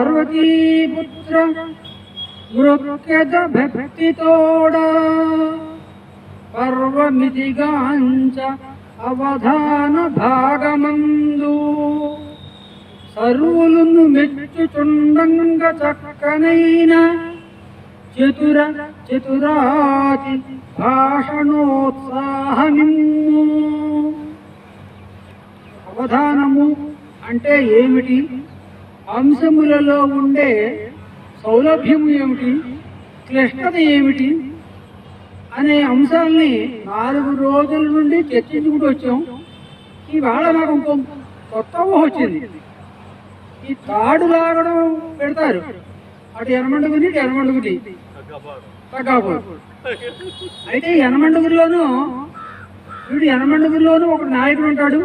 పార్వతీపుత్ర మృక్యద భక్తితోడ పర్వమితిగాంచ అవధాన భాగమందు సర్వులను మెచ్చుచుండంగ చక్కనైన చతుర చతురాతి భాషణోత్సాహమిమ్ము అవధానము అంటే ఏమిటి? అంశములలో ఉండే సౌలభ్యము ఏమిటి? క్లిష్టత ఏమిటి? అనే అంశాల్ని నాలుగు రోజుల నుండి చర్చించుకుంటూ వచ్చాం. ఇవాళ నాకు ఇంకో కొత్త ఊహ వచ్చింది. ఈ తాడు లాగడం పెడతారు. అటు ఎనమండుగుని ఇటు ఎనమండుగుని అయితే ఈ ఎనమండుగురిలోనూ వీడు ఎనమండుగురిలోనూ ఒక నాయకుడు ఉంటాడు.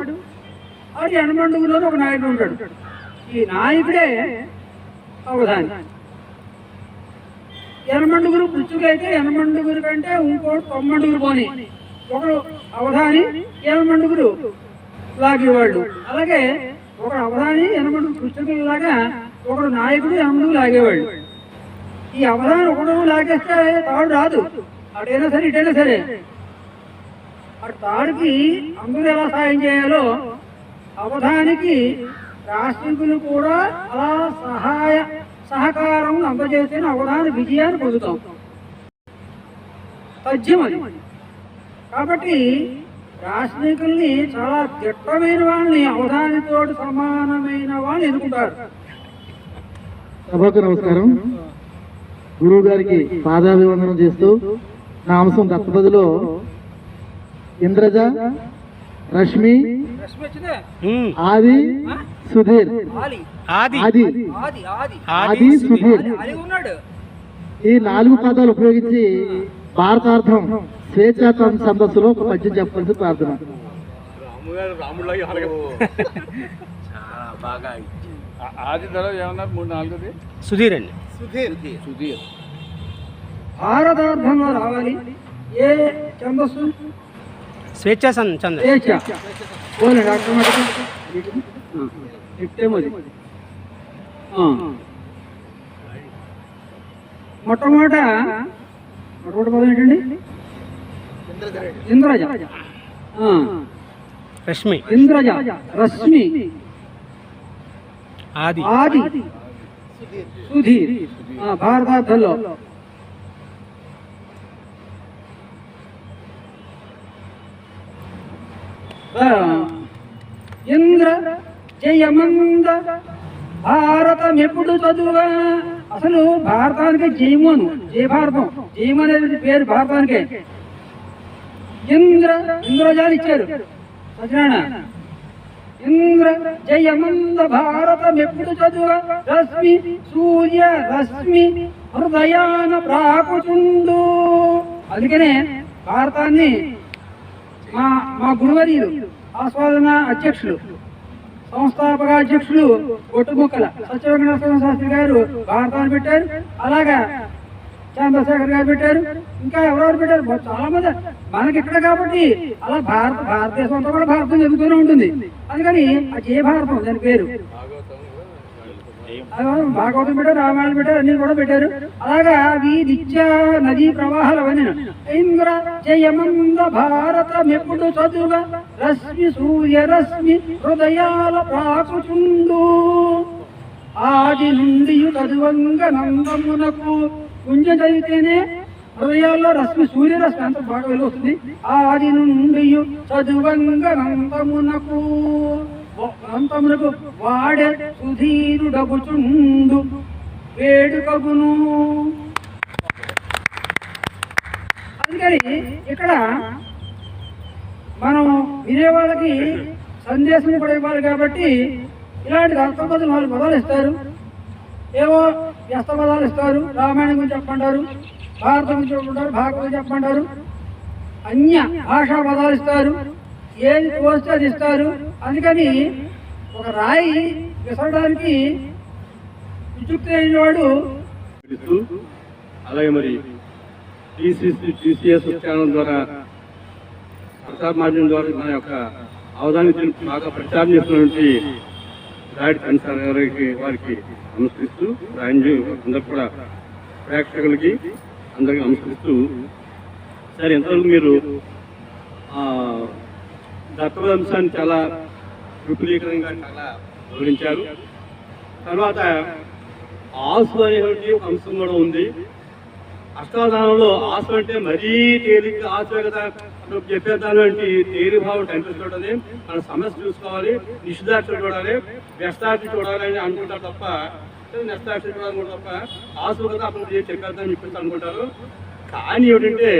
అటు ఎనమండుగురిలోనూ ఒక నాయకుడు ఉంటాడు. ఈ నాయకుడే అవధాని. ఎనమండుగురు పుచ్చుకైతే ఎనమండుగురు కంటే ఇంకోటి తొమ్మండుగురు పోని. ఒకడు అవధాని ఎనమండుగురు లాగేవాళ్ళు. అలాగే ఒకడు అవధాని ఎనమండుగురు పుచ్చుకలాగా ఒకడు నాయకుడు ఎనమండుగురు లాగేవాళ్ళు. ఈ అవధాని ఒకడు లాగేస్తే తాడు రాదు. అటైనా సరే ఇటైనా సరే. అటు తాడుకి అందరూ ఎలా సాయం చేయాలో అవధానికి రాష్ట్రీకులు కూడా అలా సహాయ సహకారం అందజేసిన అవధాన విజయాన్ని పొందుతాం. తథ్యం అది కాబట్టి రాష్ట్రీకుల్ని చాలా దిట్టమైన వాళ్ళని అవధానితో సమానమైన వాళ్ళు ఎన్నుకుంటారు. సభకు నమస్కారం. గురువు గారికి పాదాభివందనం చేస్తూ నా అంశం దత్తపదిలో ఇంద్రజ రష్మి ఆది సుధీర్. ఆది. ఆది. ఆది. ఆది ఆది సుధీర్. ఈ నాలుగు పదాలు ఉపయోగించి భారతార్థం స్వేచ్ఛా ఛందస్సులో ఒక పద్యం చెప్పాల్సి ప్రార్థన. ఆది ధర ఏమన్నారు? మూడు నాలుగుది? సుధీర్ అండి. సుధీర్. భారతార్థంలో రావాలి. ఏ ఛందస్సు? స్వేచ్ఛా సం- చంద్ర స్వేచ్ఛ. చెప్తే మరి ఆ. మొట్టమొదట మొట్టమొదటి పదం ఏంటండి? ఇంద్రజ. ఆ. రష్మి. ఇంద్రజ. రశ్మి ఆది. ఆది. సుధీర్. ఆ, భారతార్థంలో. ఆ, ఇంద్ర జయమంద. భారతం ఎప్పుడు చదువా? అసలు భారతానికి జయమోను జయ భారతం. జీవన్ అనేది పేరు భారతానికి. ఇంద్ర ఇంద్రజాలు ఇచ్చారు. సత్యనారాయణ. ఇంద్ర జయమంద భారతం ఎప్పుడు చదువ? రశ్మి సూర్య రశ్మి హృదయాన ప్రాకుచుండు. అందుకనే భారతాన్ని మా మా గురువర్యులు ఆస్వాదన అధ్యక్షులు సంస్థాపక అధ్యక్షులు ఒట్టుముక్కల సత్యవేంకటేశ్వర శాస్త్రి గారు భారతాన్ని పెట్టారు. అలాగా చంద్రశేఖర్ గారు పెట్టారు. ఇంకా ఎవరెవరు పెట్టారు. చాలా మంది. మనకి ఇక్కడ కాబట్టి అలా భారత భారతదేశం అంతా కూడా భారతం జరుగుతూనే ఉంటుంది. అందుకని అది ఏ భారతం? దాని పేరు భాగవతం పెట్టారు రామాయణం పెట్టారు అన్ని కూడా పెట్టారు. అలాగా అవి నిత్య నదీ ప్రవాహాలు అవన్నీ. ఇంద్ర జయమంద భారతం ఎప్పుడు చదువుగా రశ్మి సూర్య రశ్మి హృదయాల ప్రాకుచుండు. ఆది నుండి చదువంగ నందమునకు. కొంచెం చదివితేనే హృదయాల్లో రశ్మి సూర్యరశ్మి అంత బాగా వెలువస్తుంది ఆది నుండి చదువంగ నందమునకు. వంతమునకు వాడే సుధీరుడగుచుండు. వేడుకగును. అందుకని ఇక్కడ మనం వినేవాళ్ళకి సందేశం కూడా ఇవ్వాలి కాబట్టి ఇలాంటి అర్థపదాలు వాళ్ళు పదాలు ఇస్తారు. ఏవో వ్యస్త పదాలు ఇస్తారు. రామాయణం గురించి చెప్పంటారు భారతం గురించి చెప్పంటారు భాగవతం చెప్పంటారు అన్య భాషా పదాలు ఇస్తారు. ఏది తోస్తే అది ఇస్తారు అందుకని ఒక రాయి విసరడానికి విచుక్తి వాడు అలాగే మరి టీసీసీ టీసీఎస్ ఛానల్ ద్వారా ప్రసార మాధ్యమం ద్వారా మన యొక్క అవధాని బాగా ప్రచారం చేస్తున్నటువంటి దాడి కన్సార్ గారికి వారికి నమస్కరిస్తూ రాంజు అందరు కూడా ప్రేక్షకులకి అందరికీ నమస్కరిస్తూ సరే ఎంతవరకు మీరు ఆ, అంశాన్ని చాలా విపులీకరంగా చాలా వివరించారు. తర్వాత ఆసు అనేటువంటి ఒక అంశం కూడా ఉంది. అష్టాధానంలో ఆసు అంటే మరీ తేలిక ఆసు కదా నువ్వు తేలి భావం ఇంట్రెస్ట్ మన సమస్య చూసుకోవాలి నిషిదాక్షి చూడాలి వ్యస్తాక్షి చూడాలి అని అనుకుంటారు తప్ప నెస్తాక్షి చూడాలి తప్ప ఆసు కదా అప్పుడు చెప్పేద్దామని చెప్పేసి అనుకుంటారు. కానీ ఏమిటంటే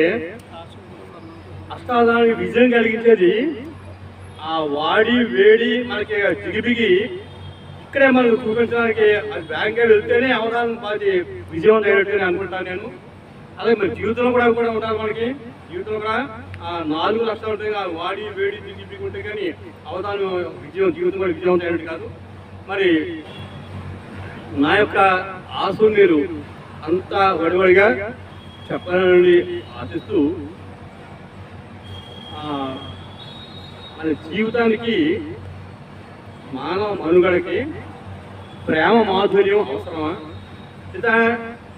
అష్టాధానానికి విజయం కలిగించేది ఆ వాడి వేడి మనకి జిగిబిగి ఇక్కడే మనకు చూపించడానికి అది బ్యాంకే వెళ్తేనే అవగాహన అది విజయం అయినట్టుగా అనుకుంటాను నేను. అలాగే మరి జీవితంలో కూడా కూడా ఉంటారు మనకి. జీవితంలో కూడా ఆ నాలుగు లక్షలు ఉంటాయి ఆ వాడి వేడి దిగి ఉంటే కానీ అవతాను విజయం జీవితం కూడా విజయం అయినట్టు కాదు. మరి నా యొక్క ఆశ మీరు అంత వడివడిగా చెప్పాలని ఆశిస్తూ ఆ, మన జీవితానికి మానవ మనుగడకి ప్రేమ మాధుర్యం అవసరమా? లేదా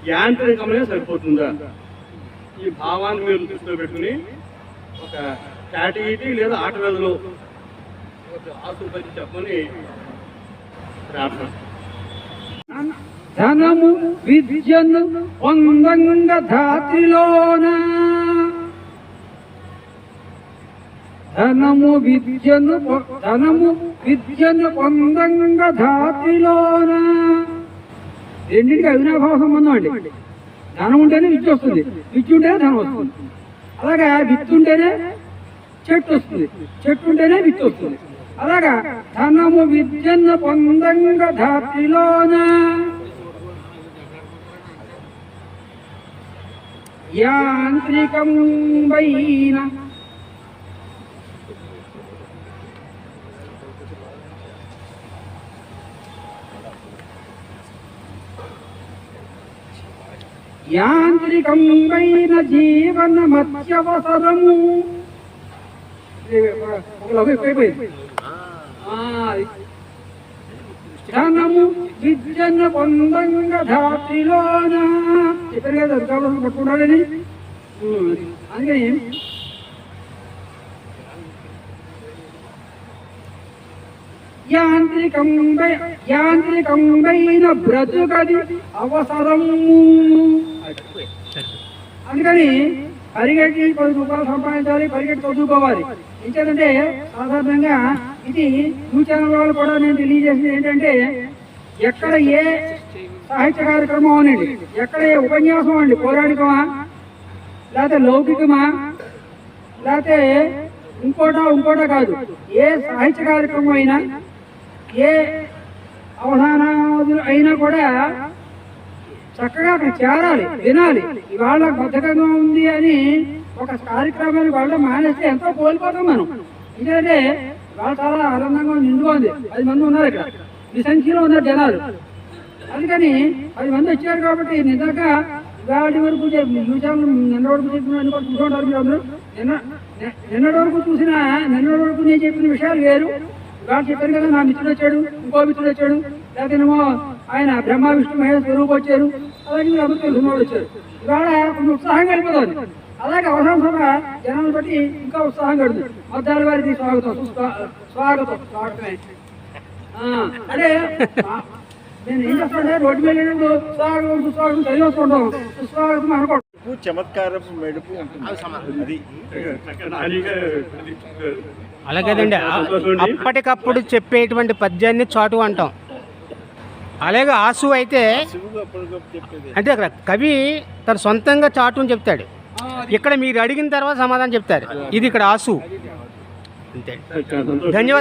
యాంత్రికమే సరిపోతుందా? ఈ భావాన్ని మీరు దృష్టిలో పెట్టుకుని ఒక కేటగిరీ లేదా ఆట వేదలో ఆసుపత్రి చెప్పని ప్రార్థన. ధనము విద్యను పొందంగ ధాత్రిలోన? ధనము విద్యను ధనము విద్యను పొందంగ ధాతిలోన రెండింటికి అవినాభావ సంబంధం అండి ధనం ఉంటేనే విద్య వస్తుంది. విద్య ఉంటేనే ధనం వస్తుంది. అలాగా విత్తు ఉంటేనే చెట్టు వస్తుంది. చెట్టు ఉంటేనే విత్తు వస్తుంది. అలాగా ధనము విద్యను పొందంగ ధాతిలోన యాంత్రికం వైన యాంత్రికం వైన జీవన మత్స్యవసరము ధనము విద్యను పొందంగ ధాటిలోన. చెప్పారు కదా పట్టుకున్నాడని అందుకని యాంత్రికం యాంత్రికం బ్రతుకది అవసరము. అందుకని పరిగెట్టి పది రూపాయలు సంపాదించాలి పరిగెట్టి చదువుకోవాలి ఇంకేంటంటే సాధారణంగా ఇది న్యూస్ ఛానల్ వాళ్ళు కూడా నేను తెలియజేసింది ఏంటంటే ఎక్కడ ఏ సాహిత్య కార్యక్రమం అనండి ఎక్కడ ఏ ఉపన్యాసం అండి పౌరాణికమా లేకపోతే లౌకికమా లేకపోతే ఇంకోటా ఇంకోటా కాదు. ఏ సాహిత్య కార్యక్రమం అయినా ఏ అవధానాదులు అయినా కూడా చక్కగా అక్కడ చేరాలి వినాలి. ఇవాళ బద్ధకంగా ఉంది అని ఒక కార్యక్రమాన్ని వాళ్ళ మానేస్తే ఎంతో కోల్పోతాం మనం. ఎందుకంటే వాళ్ళు చాలా ఆనందంగా నిండుగా ఉంది. పది మంది ఉన్నారు ఇక్కడ. ఈ సంఖ్యలో ఉన్నారు జనాలు. అందుకని పది మంది వచ్చారు కాబట్టి నిజంగా ఇవాళ వరకు చూసాము నిన్న వరకు చెప్పిన చూసుకుంటారు మీరు అందరూ. నిన్న నిన్నటి వరకు చూసిన నిన్నటి వరకు నేను చెప్పిన విషయాలు వేరు. ఇవాళ చెప్పాను కదా నా మిత్రుడు వచ్చాడు ఇంకో మిత్రుడు వచ్చాడు. లేకపోతేనేమో ఆయన బ్రహ్మ విష్ణు మహేష్ స్వరూపు వచ్చారు. అలాగే మీరు అందరూ తెలుసుకున్నవాడు వచ్చారు ఇవాళ కొంచెం ఉత్సాహంగా వెళ్ళిపోతుంది అలాగే అవసరం సభ జనాలు బట్టి ఇంకా ఉత్సాహంగా కడుతుంది మద్దాల వారికి స్వాగతం. స్వాగతం. స్వాగతమే. అంటే నేను ఏం చేస్తానంటే రోడ్డు మీద వెళ్ళినప్పుడు స్వాగతం సుస్వాగతం చదివి వస్తుంటాం సుస్వాగతం అనుకోండి. మెడుపు ఉంటుంది అలాగేదండి అప్పటికప్పుడు చెప్పేటువంటి పద్యాన్ని చాటు అంటాం. అలాగే ఆసు అయితే అంటే అక్కడ కవి తన సొంతంగా చాటు అని చెప్తాడు ఇక్కడ మీరు అడిగిన తర్వాత సమాధానం చెప్తారు. ఇది ఇక్కడ ఆసు అంతే. ధన్యవాదాలు.